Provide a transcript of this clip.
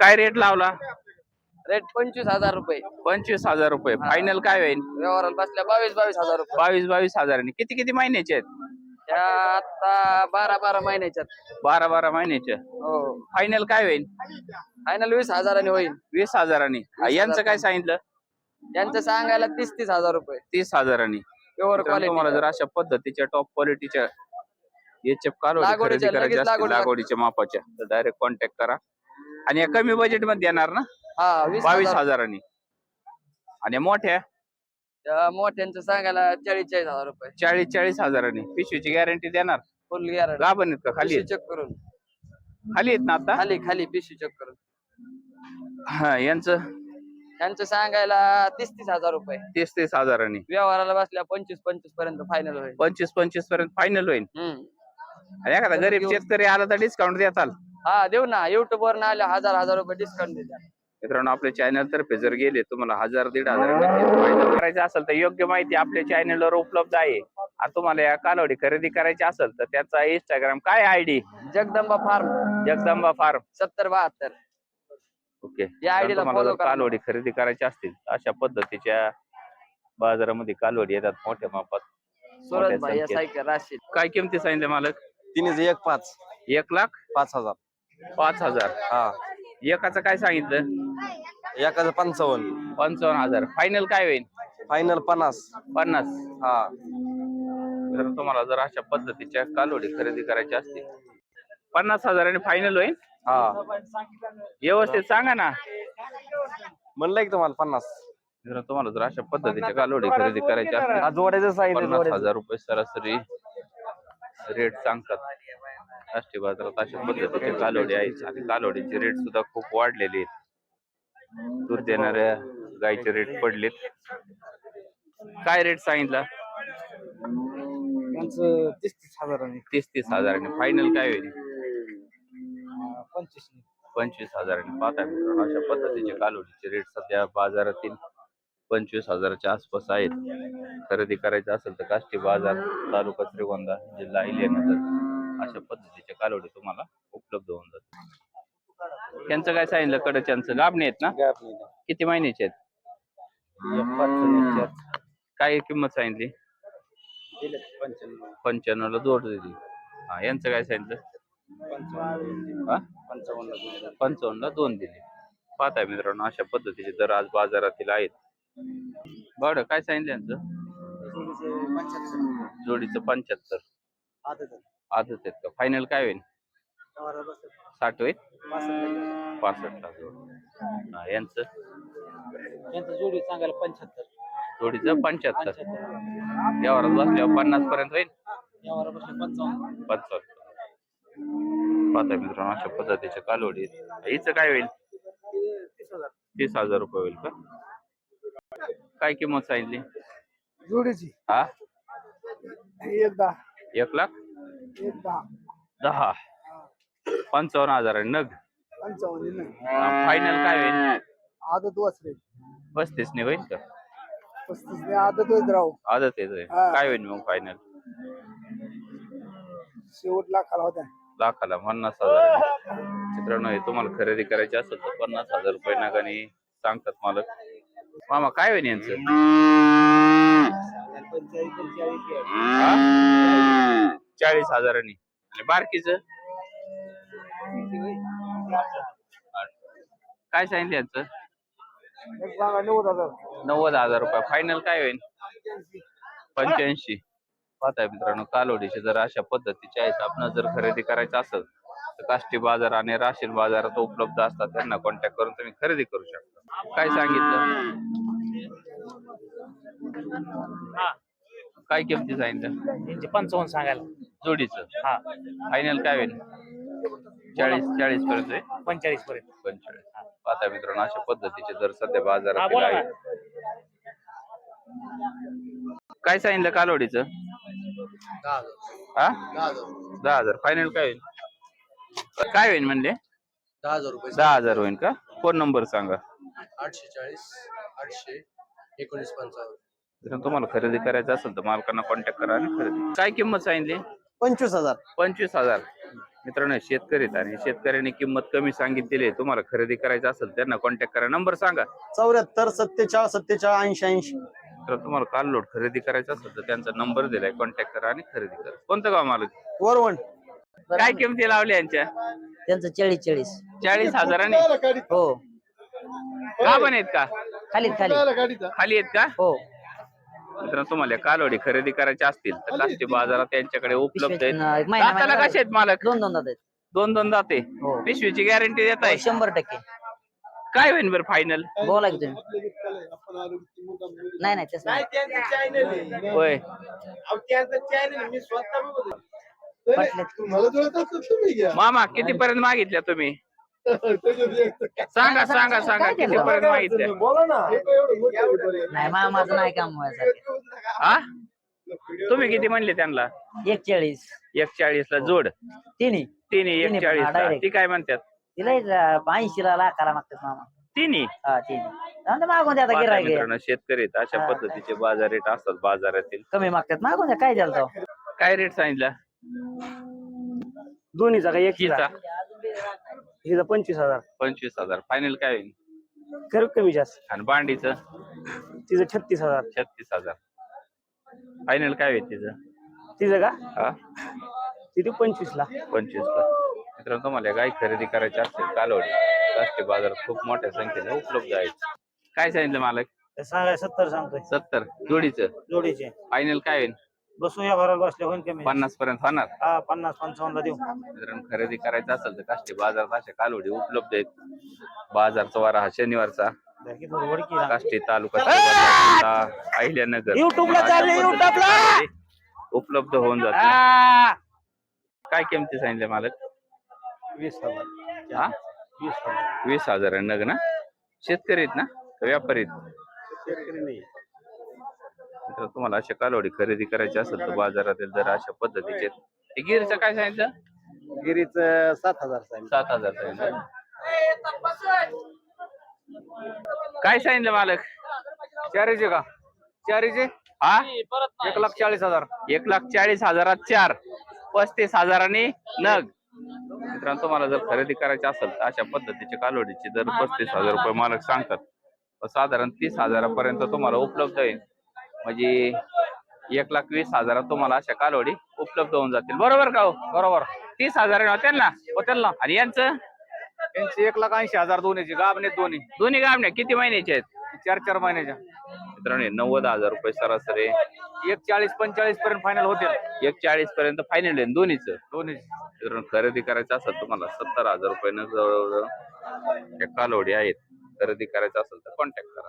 काय रेट लावला? रेट पंचवीस हजार रुपये. पंचवीस हजार रुपये. फायनल काय होईल? व्यवहाराला बसल्या बावीस बावीस हजार रुपये. बावीस बावीस हजारांनी. किती किती महिन्याचे आहेत? त्या आता बारा बारा महिन्याच्यात बारा बारा महिन्याचे. हो. फायनल काय होईल? फायनल वीस हजाराने होईल. वीस हजारांनी. यांचं काय सांगितलं? त्यांचं सांगायला तीस तीस हजार रुपये. तीस हजारांनी. प्युअर मित्रांनो, तुम्हाला जर अशा पद्धतीच्या टॉप क्वालिटीच्या याचे कालवडी लागवडीच्या, खरेदी करायची लगेच असतील लागवड- लागवडीच्या मापाच्या तर डायरेक्ट कॉन्टॅक्ट करा. आणि या कमी बजेटमध्ये देणार ना? हा वीस बावीस हजार हजारांनी. आणि मोठ्या? त्या मोठ्यांचं सांगायला चाळीस चाळीस हजार रुपये. चाळीस चाळीस हजारांनी. पिशवीची गॅरंटी देणार? फुल गॅरंटी गाभण आहेत का? खाली पिशवी आहेत? चेक करून. खाली आहेत ना आता? खाली खाली पिशवी चेक करून. हा यांचं? त्यांचं सांगायला तीस तीस हजार रुपये. तीस तीस हजारांनी. व्यवहाराला बसल्या पंचवीस पंचवीसपर्यंत फायनल होईल. पंचवीस पंचवीसपर्यंत फायनल होईल. हम्म. आणि एखादा गरीब शेतकरी आला तर डिस्काउंट देताल. हा देऊ ना. युट्यूब वर आले हजार हजार रुपये डिस्काउंट देतात मित्रांनो आपल्या चॅनल तर्फे जर गेले तुम्हाला हजार दीड हजार फायदा करायचा असेल तर योग्य माहिती आपल्या चॅनलवर उपलब्ध आहे. आणि तुम्हाला या कालवडी खरेदी करायची असेल तर त्याचा इंस्टाग्राम काय ID Jagdamba farm. Jagdamba farm. सत्तर बहात्तर. ओके. या ID ला तुम्हाला follow जर करा. कालवडी खरेदी करायची असतील तर अशा पद्धतीच्या बाजारामध्ये कालवडी येतात मोठ्या मापात. सुरत मोठ्या भाई संख्येत. सायकल राशीद काय किमती सांगितले मालक? तिने एक पाच. एक लाख? पाच हजार. पाच हजार. हा. एकाचं काय सांगितलं? एकाचं पंचावन्न. पंचावन्न हजार. फायनल काय होईल? फायनल पन्नास. पन्नास. हा. जर तुम्हाला जर अशा पद्धतीच्या कालोडी खरेदी करायची असतील पन्नास हजाराने फायनल होईल? हा. व्यवस्थित सांगा ना. म्हणलं की तुम्हाला पन्नास. जर तुम्हाला जर अशा पद्धतीच्या कालोडी खरेदी करायची हा, असतील जोडायचं सांगितलं पन्नास जोडायचं. हजार रुपये सरासरी रेट सांगतात. राष्ट्रीय बाजारात अशा पद्धतीचे कालोडी आहेत आणि कालोडीचे रेट सुद्धा खूप वाढलेले आहेत. दूध देणाऱ्या गायचे रेट पडलेत. काय रेट सांगितला? त्यांचं तीस तीस हजारांनी. तीस तीस हजाराने. फायनल काय होईल? पंचवीस पंचवीस हजारांनी. पाहता मित्रांनो अशा पद्धतीचे कालोडीचे रेट सध्या बाजारातील पंचवीस हजाराच्या आसपास आहेत. खरेदी करायचं असेल तर काष्टी बाजार तालुका श्रीगोंदा जिल्हा अहिल्यानगर अशा पद्धतीचे कालोडी तुम्हाला उपलब्ध होऊन जातात त्यांचं काय सांगितलं? कडच्यांचं लाभणे आहेत ना? किती महिन्याचे आहेत? काय किंमत सांगितली? पंच्याण्णव. ला जोड दिली. हा यांचं काय सांगितलं? पंचावन्न. ला दोन दिले. पाहताय मित्रांनो अशा पद्धतीचे दर आज बाजारातील आहेत. बरं काय सांगितलं यांचं? जोडीचं पंच्याहत्तर. आजच आहेत का? फायनल काय होईल? साठ होईल? पासष्ट हा, यांचं? यांचं जोडी सांगायला पंच्याहत्तर. जोडीचं पंच्याहत्तर. यावर बसल्यावर पन्नास पर्यंत होईल? बसले पंचावन्न. पंचावन्न. पाहताय मित्रांनो अशा पद्धतीचे कालोडी. हिचं काय होईल? तीस हजार. रुपये होईल का? काय किंमत सांगितली? जोडीची. हा? एक लाख? दहा. पंचावन्न हजार आहे नग. पंचावन्न फायनल काय होईल? आदत वाचले. पस्तीस ने होईल का? पस्तीस ने आदत होत राहू आदत येतोय. हा. काय होईल मग फायनल शेवट लाखाला होत्या. लाखाला पन्नास हजार मित्रांनो हे तुम्हाला खरेदी करायची असेल तर पन्नास हजार रुपये नगाने सांगतात मालक. मामा काय होईल यांचं? हा? चाळीस हजारांनी. आणि बारकीच? काय सांगितलं यांचं? नव्वद हजार रुपये. फायनल काय होईल? पंच्याऐंशी. पाहताय मित्रांनो कालोडीचे जर अशा पद्धतीचे आहेत आपण जर खरेदी करायचं असेल तर काष्टी बाजार आणि राशीन बाजारात उपलब्ध असतात. त्यांना कॉन्टॅक्ट करून तुम्ही खरेदी करू शकता. काय सांगितलं? काय किमती सांगितलं पंचावन्न सांगायला. जोडीचं? हा. फायनल काय होईल? चाळीस चाळीस पर्यंत आहे? पंचेचाळीस पर्यंत. पंचेचाळीस. पाहता मित्रांनो अशा पद्धतीचे दर सध्या हा, बाजारात बोला आहेत काय सांगितलं कालोडीचं हा? दहा हजार. फायनल काय होईल? काय होईल म्हणले? दहा हजार रुपये. दहा हजार होईल का? फोन नंबर सांगा. आठशे चाळीस आठशे एकोणीस पंचावन्न. जर तुम्हाला खरेदी करायचं असेल तर मालकांना कॉन्टॅक्ट करा आणि खरेदी. काय किंमत सांगितली? पंचवीस हजार. पंचवीस हजार. मित्रांनो शेतकरी आहेत आणि शेतकऱ्यांनी किंमत कमी सांगितलेली आहे. तुम्हाला खरेदी करायचं असेल त्यांना कॉन्टॅक्ट करा. नंबर सांगा. चौऱ्याहत्तर सत्तेचाळीस सत्तेचाळीस ऐंशी ऐंशी. तर तुम्हाला काल लोड खरेदी करायचं असेल तर त्यांचा नंबर दिलाय. कॉन्टॅक्ट करा आणि खरेदी करा. कोणतं गाव मालक? वरवण. काय किमती लावल्या यांच्या? त्यांचं चाळीस चाळीस. चाळीस हजारांनी हो. का पण आहेत का? खालीत खाली खाली आहेत का? हो. मित्रांनो तुम्हाला कालवडी खरेदी करायच्या असतील तर काष्टी बाजारात त्यांच्याकडे उपलब्ध आहेत न- महिना- दाताला कसे आहेत मालक? दोन दोन दात दोन दोन दाते हो. पिशवीची गॅरंटी देत आहे. शंभर टक्के. काय होईल बरं फायनल बोला की तुम्ही. नाही नाही होय. मामा किती पर्यंत मागितल्या तुम्ही? सांगा सांगा सांगा किती? पर्यंत मागितल्या नाही मामाचं नाही काम व्हायचं. हा? तुम्ही किती म्हणले त्यांना? एक चाळीस एक चाळीस ला जोड. तिन्ही. तिन्ही एक तिन्ही, चाळीस ला direct. ती काय म्हणतात? तिला ऐंशी ला लाखाला मागतात मामा. तिन्ही? हा तिन्ही. जाऊन दे मागून द्या आता पाहता गिरायक मित्रांनो शेतकरी आहेत. अशा हा, पद्धतीचे बाजार रेट असतात बाजारातील. कमी मागतात. मागून द्या. काय द्याल तो? काय रेट सांगितला? दोन्हीचा काय हिचा हिचा पंचवीस हजार. पंचवीस हजार. फायनल काय होईल? करू कमी जास्त. आणि बांडीचं तिचं छत्तीस हजार. छत्तीस हजार. फायनल काय होईल तिचं? तिचं का? हा? तिथे पंचवीस ला. पंचवीस ला. मित्रांनो तुम्हाला गाय खरेदी करायची असेल कालवडी राष्ट्रीय बाजारात खूप मोठ्या संख्येने उपलब्ध आहेत. काय सांगितलं मालक? सांगाय सत्तर सांगतोय. सत्तर. जोडीचं? जोडीचे. फायनल काय होईल? बसून या घराला बसल्या होईन कमी पन्नास पर्यंत होणार. हा पन्नास पंचावन्न ला देऊ. मित्रांनो खरेदी करायचं असेल तर काष्टी बाजारात अशा कालवडी उपलब्ध आहेत. बाजारचा वारा हा शनिवारचा. काष्टी तालुका अहिल्यानगर. YouTube ला चालले, अशा YouTube ला! पद्धतीने उपलब्ध होऊन जाते काय किमती सांगितले मालक? वीस हजार. हा? वीस हजार. वीस हजार नग ना? शेतकरी आहेत ना? का व्यापारी आहेत? शेतकरी नाही. तर तुम्हाला अशा कालवडी खरेदी करायची असेल तर बाजारातील जर अशा पद्धतीचे. हे गिरचं काय सांगितलं? गिरीच सात हजार सांगितलं. सात हजार सांगितलं. काय सांगितलं मालक? चारीचे का? चारीचे? हा? एक लाख चाळीस हजार. एक लाख चाळीस हजारात चार. पस्तीस हजारांनी नग. मित्रांनो तुम्हाला जर खरेदी करायची असेल तर अशा पद्धतीचे कालवडीचे दर पस्तीस हजार रुपये मालक सांगतात. तर साधारण तीस हजारापर्यंत तुम्हाला उपलब्ध आहे. म्हणजे एक लाख वीस हजारात तुम्हाला अशा कालवडी उपलब्ध होऊन जातील. बरोबर का हो? बरोबर. तीस हजार होत्याल ना होटेल ना आणि यांचं? त्यांची एक लाख ऐंशी हजार दोन्हीची. गाबने दोन्ही. दोन्ही गामण्या किती महिन्याचे आहेत? चार चार महिन्याच्या मित्रांनो नव्वद हजार रुपये सरासरी. एक चाळीस पंचेचाळीस पर्यंत फायनल होतील. एक चाळीस पर्यंत फायनल आहे दोन्हीचं? दोन्ही मित्रांनो खरेदी करायचं असेल तुम्हाला सत्तर हजार रुपये जवळजवळ कालवडी आहेत. खरेदी करायचं असेल तर कॉन्टॅक्ट करा.